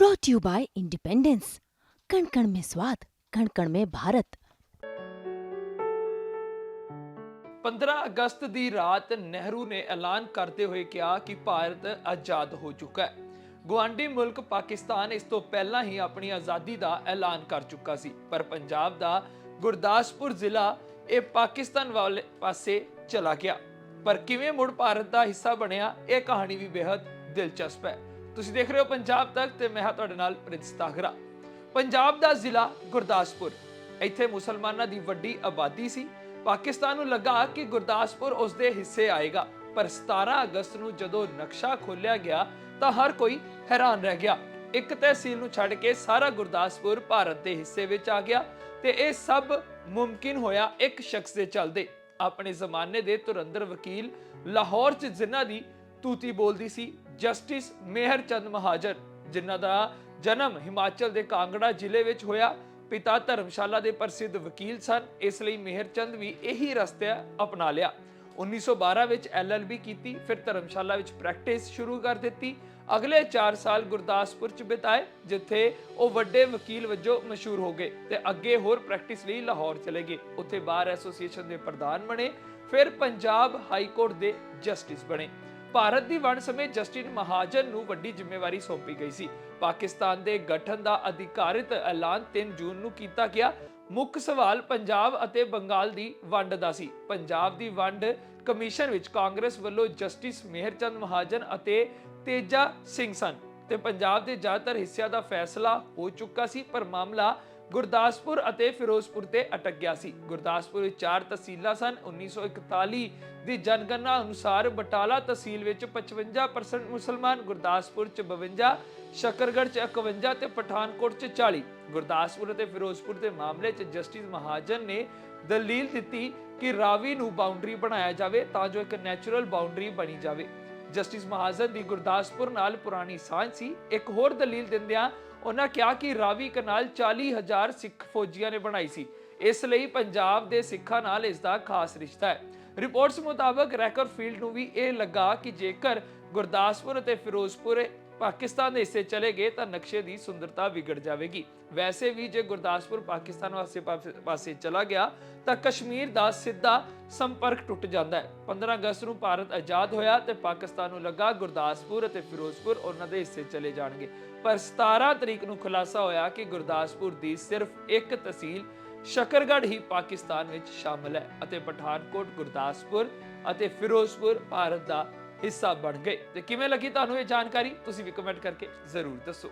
Brought you bye independence कण कण में स्वाद कण कण में भारत 15 ਅਗਸਤ ਦੀ ਰਾਤ ਨਹਿਰੂ ਨੇ ਐਲਾਨ ਕਰਦੇ ਹੋਏ ਕਿਹਾ ਕਿ ਭਾਰਤ ਆਜ਼ਾਦ ਹੋ ਚੁੱਕਾ ਹੈ। ਗਵਾਂਡੀ ਮੁਲਕ ਪਾਕਿਸਤਾਨ ਇਸ ਤੋਂ ਪਹਿਲਾਂ ਹੀ ਆਪਣੀ ਆਜ਼ਾਦੀ ਦਾ ਐਲਾਨ ਕਰ ਚੁੱਕਾ ਸੀ, ਪਰ ਪੰਜਾਬ ਦਾ ਗੁਰਦਾਸਪੁਰ ਜ਼ਿਲ੍ਹਾ ਇਹ ਪਾਕਿਸਤਾਨ ਵਾਲੇ ਪਾਸੇ ਚਲਾ ਗਿਆ। ਪਰ ਕਿਵੇਂ ਮੁੜ ਭਾਰਤ ਦਾ ਹਿੱਸਾ ਬਣਿਆ, ਇਹ ਕਹਾਣੀ ਵੀ ਬੇਹੱਦ ਦਿਲਚਸਪ ਹੈ। ਤੁਸੀਂ ਦੇਖ ਰਹੇ ਹੋ ਪੰਜਾਬ ਤੱਕ ਤੇ ਮੈਂ ਹਾਂ ਤੁਹਾਡੇ ਨਾਲ ਪ੍ਰਿੰਸ ਤਾਗਰਾ ਪੰਜਾਬ ਦਾ ਜ਼ਿਲ੍ਹਾ ਗੁਰਦਾਸਪੁਰ। ਇੱਥੇ ਮੁਸਲਮਾਨਾਂ ਦੀ ਵੱਡੀ ਆਬਾਦੀ ਸੀ। ਪਾਕਿਸਤਾਨ ਨੂੰ ਲੱਗਾ ਕਿ ਗੁਰਦਾਸਪੁਰ ਉਸ ਦੇ ਹਿੱਸੇ ਆਏਗਾ। ਪਰ 17 ਅਗਸਤ ਨੂੰ ਜਦੋਂ ਨਕਸ਼ਾ ਖੋਲ੍ਹਿਆ ਗਿਆ, ਤਾਂ ਹਰ ਕੋਈ ਹੈਰਾਨ ਰਹਿ ਗਿਆ। ਇੱਕ ਤਹਿਸੀਲ ਨੂੰ ਛੱਡ ਕੇ ਸਾਰਾ ਗੁਰਦਾਸਪੁਰ ਭਾਰਤ ਦੇ ਹਿੱਸੇ ਵਿੱਚ ਆ ਗਿਆ ਤੇ ਇਹ ਸਭ ਮੁਮਕਿਨ ਹੋਇਆ ਇੱਕ ਸ਼ਖਸ ਦੇ ਚੱਲਦੇ। ਆਪਣੇ ਜ਼ਮਾਨੇ ਦੇ ਤੁਰੰਦਰ ਵਕੀਲ ਲਾਹੌਰ 'ਚ ਜਿਨ੍ਹਾਂ ਦੀ ਤੂਤੀ ਬੋਲਦੀ ਸੀ, ਜਸਟਿਸ ਮੇਹਰ ਚੰਦ ਮਹਾਜਰ ਜਿਨ੍ਹਾਂ ਦਾ ਜਨਮ ਹਿਮਾਚਲ ਦੇ ਕਾਂਗੜਾ ਜ਼ਿਲ੍ਹੇ ਵਿੱਚ ਹੋਇਆ, ਪਿਤਾ ਧਰਮਸ਼ਾਲਾ ਦੇ ਪ੍ਰਸਿੱਧ ਵਕੀਲ ਸਨ, ਇਸ ਲਈ ਮੇਹਰ ਚੰਦ ਵੀ ਇਹੀ ਰਸਤਾ ਅਪਣਾ ਲਿਆ। 1912 ਵਿੱਚ ਐਲਐਲਬੀ ਕੀਤੀ, ਫਿਰ ਧਰਮਸ਼ਾਲਾ ਵਿੱਚ ਪ੍ਰੈਕਟਿਸ ਸ਼ੁਰੂ ਕਰ ਦਿੱਤੀ। ਅਗਲੇ 4 ਸਾਲ ਗੁਰਦਾਸਪੁਰ ਚ ਬਿਤਾਏ, ਜਿੱਥੇ ਉਹ ਵੱਡੇ ਵਕੀਲ ਵਜੋਂ ਮਸ਼ਹੂਰ ਹੋ ਗਏ ਤੇ ਅੱਗੇ ਹੋਰ ਪ੍ਰੈਕਟਿਸ ਲਈ ਲਾਹੌਰ ਚਲੇ ਗਏ। ਉੱਥੇ ਬਾਰ ਐਸੋਸੀਏਸ਼ਨ ਦੇ ਪ੍ਰਧਾਨ ਬਣੇ, ਫਿਰ ਪੰਜਾਬ ਹਾਈ ਕੋਰਟ ਦੇ ਜਸਟਿਸ ਬਣੇ। ਭਾਰਤ ਦੀ ਵੰਡ ਸਮੇਂ ਜਸਟਿਸ ਮਹਾਜਨ ਨੂੰ ਵੱਡੀ ਜ਼ਿੰਮੇਵਾਰੀ ਸੌਂਪੀ ਗਈ ਸੀ। ਪਾਕਿਸਤਾਨ ਦੇ ਗਠਨ ਦਾ ਅਧਿਕਾਰਿਤ ਐਲਾਨ 3 ਜੂਨ ਨੂੰ ਕੀਤਾ ਗਿਆ। ਮੁੱਖ ਸਵਾਲ ਪੰਜਾਬ ਅਤੇ ਬੰਗਾਲ ਦੀ ਵੰਡ ਦਾ ਸੀ। ਪੰਜਾਬ ਦੀ ਵੰਡ ਕਮਿਸ਼ਨ ਵਿੱਚ ਕਾਂਗਰਸ ਵੱਲੋਂ ਜਸਟਿਸ ਮੇਹਰਚੰਦ ਮਹਾਜਨ ਅਤੇ ਤੇਜਾ ਸਿੰਘ ਸਨ ਤੇ ਪੰਜਾਬ ਦੇ ਜ਼ਿਆਦਾਤਰ ਹਿੱਸਿਆਂ ਦਾ ਫੈਸਲਾ ਹੋ ਚੁੱਕਾ ਸੀ, ਪਰ ਮਾਮਲਾ ਗੁਰਦਾਸਪੁਰ ਅਤੇ ਫਿਰੋਜ਼ਪੁਰ ਤੇ ਅਟਕ ਗਿਆ ਸੀ। ਗੁਰਦਾਸਪੁਰ ਵਿੱਚ ਚਾਰ ਤਹਿਸੀਲਾਂ ਸਨ। 1941 ਦੀ ਜਨਗਣਨਾ ਅਨੁਸਾਰ ਬਟਾਲਾ ਤਹਿਸੀਲ ਵਿੱਚ 55% ਮੁਸਲਮਾਨ, ਗੁਰਦਾਸਪੁਰ ਚ 52 ਸ਼ਕਰਗੜ੍ਹ ਚ 51 ਤੇ ਪਠਾਨਕੋਟ ਚ 40 ਗੁਰਦਾਸਪੁਰ ਅਤੇ ਫਿਰੋਜ਼ਪੁਰ ਦੇ ਮਾਮਲੇ ਚ ਜਸਟਿਸ ਮਹਾਜਨ ਨੇ ਦਲੀਲ ਦਿੱਤੀ ਕਿ ਰਾਵੀ ਨੂੰ ਬਾਉਂਡਰੀ ਬਣਾਇਆ ਜਾਵੇ ਤਾਂ ਜੋ ਇੱਕ ਨੈਚੁਰਲ ਬਾਉਂਡਰੀ ਬਣੀ ਜਾਵੇ। ਜਸਟਿਸ ਮਹਾਜਨ ਦੀ ਗੁਰਦਾਸਪੁਰ ਨਾਲ ਪੁਰਾਣੀ ਸਾਂਝ ਸੀ। ਇੱਕ ਹੋਰ ਦਲੀਲ ਦਿੰਦਿਆਂ ਉਹਨਾਂ ਕਿਹਾ ਕਿ ਰਾਵੀ ਕਨਾਲ 40000 ਸਿੱਖ ਫੌਜੀਆਂ ਨੇ ਬਣਾਈ ਸੀ। ਇਸ ਲਈ ਪੰਜਾਬ ਦੇ ਸਿੱਖਾਂ ਨਾਲ ਇਸ ਦਾ ਖਾਸ ਰਿਸ਼ਤਾ ਹੈ। ਰਿਪੋਰਟਸ ਮੁਤਾਬਕ ਰੈਕਰਫੀਲਡ ਨੂੰ ਵੀ ਇਹ ਲੱਗਾ ਕਿ ਜੇਕਰ ਗੁਰਦਾਸਪੁਰ ਅਤੇ ਫਿਰੋਜ਼ਪੁਰ ਪਾਕਿਸਤਾਨ ਦੇ ਹਿੱਸੇ ਚਲੇ ਗਏ ਤਾਂ ਨਕਸ਼ੇ ਦੀ ਸੁੰਦਰਤਾ ਵਿਗੜ ਜਾਵੇਗੀ। ਵੈਸੇ ਵੀ ਜੇ ਗੁਰਦਾਸਪੁਰ ਪਾਕਿਸਤਾਨ ਵਾਸਤੇ ਪਾਸੇ- ਚਲਾ ਗਿਆ, ਤਾਂ ਕਸ਼ਮੀਰ ਦਾ ਸਿੱਧਾ ਸੰਪਰਕ ਟੁੱਟ ਜਾਂਦਾ ਹੈ। 15 ਅਗਸਤ ਨੂੰ ਭਾਰਤ ਆਜ਼ਾਦ ਹੋਇਆ ਤੇ ਪਾਕਿਸਤਾਨ ਨੂੰ ਲੱਗਾ ਗੁਰਦਾਸਪੁਰ ਅਤੇ ਫਿਰੋਜ਼ਪੁਰ ਉਹਨਾਂ ਦੇ ਹਿੱਸੇ ਚਲੇ ਜਾਣਗੇ। ਪਰ 17 ਤਰੀਕ ਨੂੰ ਖੁਲਾਸਾ ਹੋਇਆ ਕਿ ਗੁਰਦਾਸਪੁਰ ਦੀ ਸਿਰਫ ਇੱਕ ਤਹਿਸੀਲ ਸ਼ਕਰਗੜ੍ਹ ਹੀ ਪਾਕਿਸਤਾਨ ਵਿੱਚ ਸ਼ਾਮਲ ਹੈ ਅਤੇ ਪਠਾਨਕੋਟ, ਗੁਰਦਾਸਪੁਰ ਅਤੇ ਫਿਰੋਜ਼ਪੁਰ ਭਾਰਤ ਦਾ ਹਿੱਸਾ ਬਣ ਗਏ। ਤੇ ਕਿਵੇਂ ਲੱਗੀ ਤੁਹਾਨੂੰ ਇਹ ਜਾਣਕਾਰੀ? ਤੁਸੀਂ ਵੀ ਕਮੈਂਟ ਕਰਕੇ ਜ਼ਰੂਰ ਦੱਸੋ।